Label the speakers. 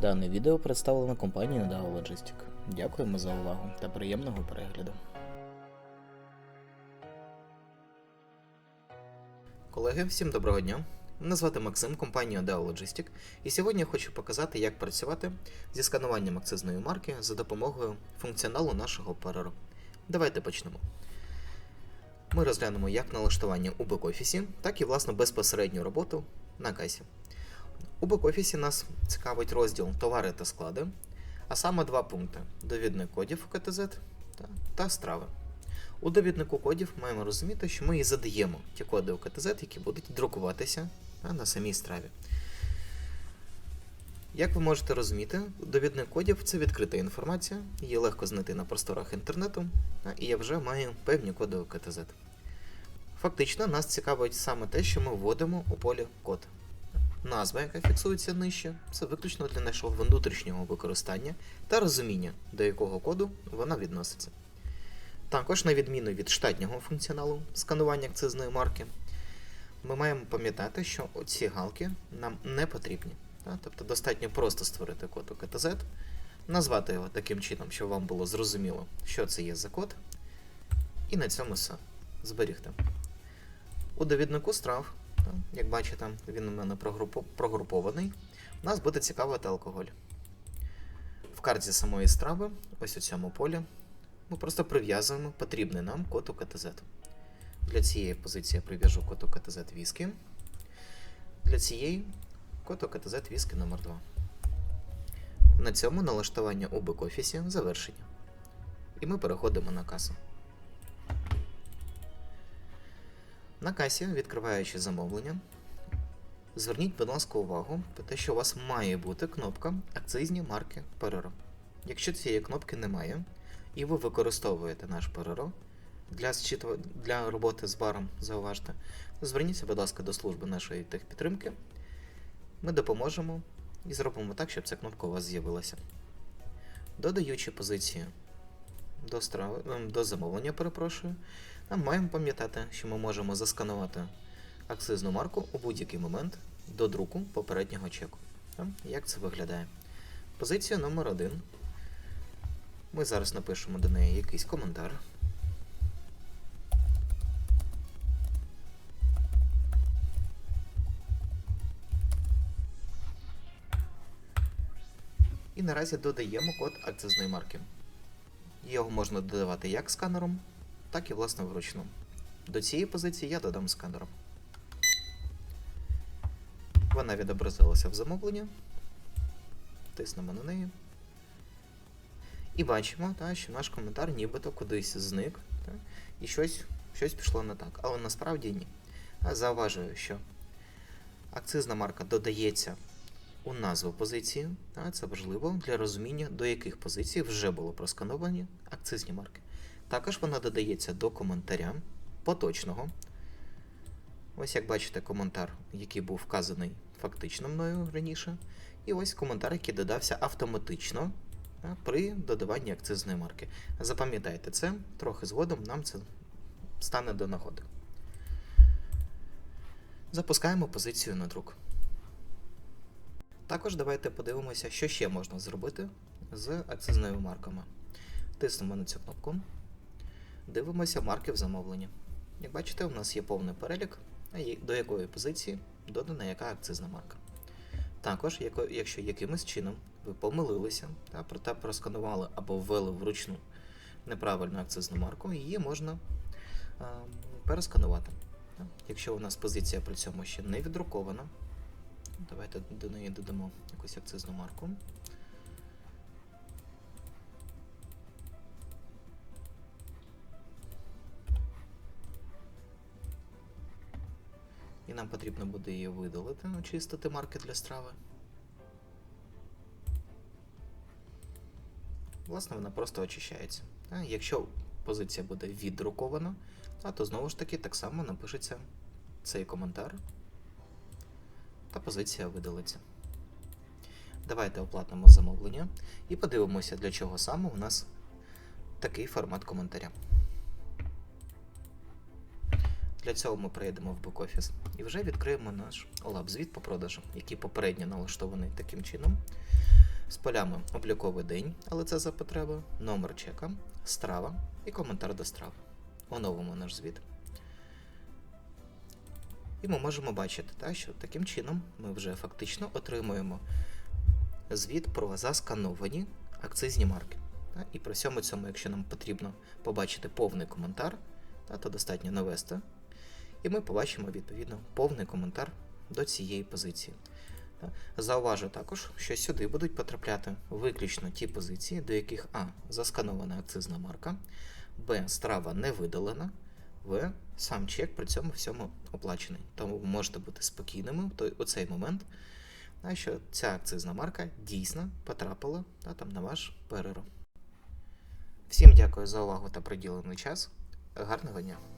Speaker 1: Дане відео представлено компанією Nadal Logistic. Дякуємо за увагу та приємного перегляду. Колеги, всім доброго дня. Мене звати Максим, компанія Dell Logistic, і сьогодні я хочу показати, як працювати зі скануванням акцизної марки за допомогою функціоналу нашого оперера. Давайте почнемо. Ми розглянемо як налаштування у бек-офісі, так і власне безпосередню роботу на касі. У бек-офісі нас цікавить розділ товари та склади, а саме два пункти: довідник кодів КТЗ та, та страви. У довіднику кодів маємо розуміти, що ми і задаємо ті коди у КТЗ, які будуть друкуватися на самій страві. Як ви можете розуміти, довідник кодів це відкрита інформація, її легко знайти на просторах інтернету, і я вже маю певні коди у КТЗ. Фактично, нас цікавить саме те, що ми вводимо у полі код. Назва, яка фіксується нижче, це виключно для нашого внутрішнього використання та розуміння, до якого коду вона відноситься. Також, на відміну від штатнього функціоналу сканування акцизної марки, ми маємо пам'ятати, що ці галки нам не потрібні. Тобто достатньо просто створити код у КТЗ, назвати його таким чином, щоб вам було зрозуміло, що це є за код, і на цьому все зберігти. У довіднику страв, як бачите, він у мене прогрупо- прогрупований, нас буде цікавити алкоголь. В карті самої страви, ось у цьому полі, ми просто прив'язуємо потрібний нам код у КТЗ. Для цієї позиції я прив'яжу код у КТЗ віскі. Для цієї код у КТЗ віскі номер 2 На цьому налаштування у бек-офісі завершені. І ми переходимо на касу. На касі, відкриваючи замовлення, зверніть, будь ласка, увагу про те, що у вас має бути кнопка акцизні марки Переро. Якщо цієї кнопки немає, і ви використовуєте наш Переро для, для роботи з баром, зауважте, зверніться, будь ласка, до служби нашої техпідтримки. Ми допоможемо і зробимо так, щоб ця кнопка у вас з'явилася. Додаючи позицію до, страви, ем, до замовлення, перепрошую, нам маємо пам'ятати, що ми можемо засканувати акцизну марку у будь-який момент до друку попереднього чеку. Як це виглядає? Позиція номер 1 Ми зараз напишемо до неї якийсь коментар. І наразі додаємо код акцизної марки. Його можна додавати як сканером, так і власне вручну. До цієї позиції я додам сканером. Вона відобразилася в замовленні. Тиснемо на неї. І бачимо, та, що наш коментар нібито кудись зник, та, і щось, щось пішло не так. Але насправді ні. Зауважую, що акцизна марка додається у назву позиції. Та, це важливо для розуміння, до яких позицій вже було проскановані акцизні марки. Також вона додається до коментаря поточного. Ось як бачите, коментар, який був вказаний фактично мною раніше. І ось коментар, який додався автоматично при додаванні акцизної марки. Запам'ятайте це, трохи згодом нам це стане до нагоди. Запускаємо позицію на друк. Також давайте подивимося, що ще можна зробити з акцизними марками. Тиснемо на цю кнопку. Дивимося марки в замовленні. Як бачите, у нас є повний перелік, до якої позиції додана яка акцизна марка. Також, якщо якимось чином ви помилилися та проте просканували або ввели вручну неправильну акцизну марку, її можна ем, пересканувати. Якщо у нас позиція при цьому ще не віддрукована, давайте до неї додамо якусь акцизну марку. І нам потрібно буде її видалити, очистити марки для страви. Власне, вона просто очищається. А Якщо позиція буде віддрукована, то знову ж таки так само напишеться цей коментар та позиція видалиться. Давайте оплатимо замовлення і подивимося, для чого саме у нас такий формат коментаря. Для цього ми перейдемо в бек-офіс і вже відкриємо наш OLAP звіт по продажу, який попередньо налаштований таким чином, з полями обліковий день, але це за потреби, номер чека, страва і коментар до страв. Оновимо наш звіт. І ми можемо бачити, та, що таким чином ми вже фактично отримуємо звіт про заскановані акцизні марки. Та, і при всьому цьому, якщо нам потрібно побачити повний коментар, та, то достатньо навести. І ми побачимо відповідно повний коментар до цієї позиції. Зауважу також, що сюди будуть потрапляти виключно ті позиції, до яких А. Засканована акцизна марка, Б. Страва не видалена, В. Сам чек при цьому всьому оплачений. Тому ви можете бути спокійними у цей момент, що ця акцизна марка дійсно потрапила та, там, на ваш перерив. Всім дякую за увагу та приділений час. Гарного дня!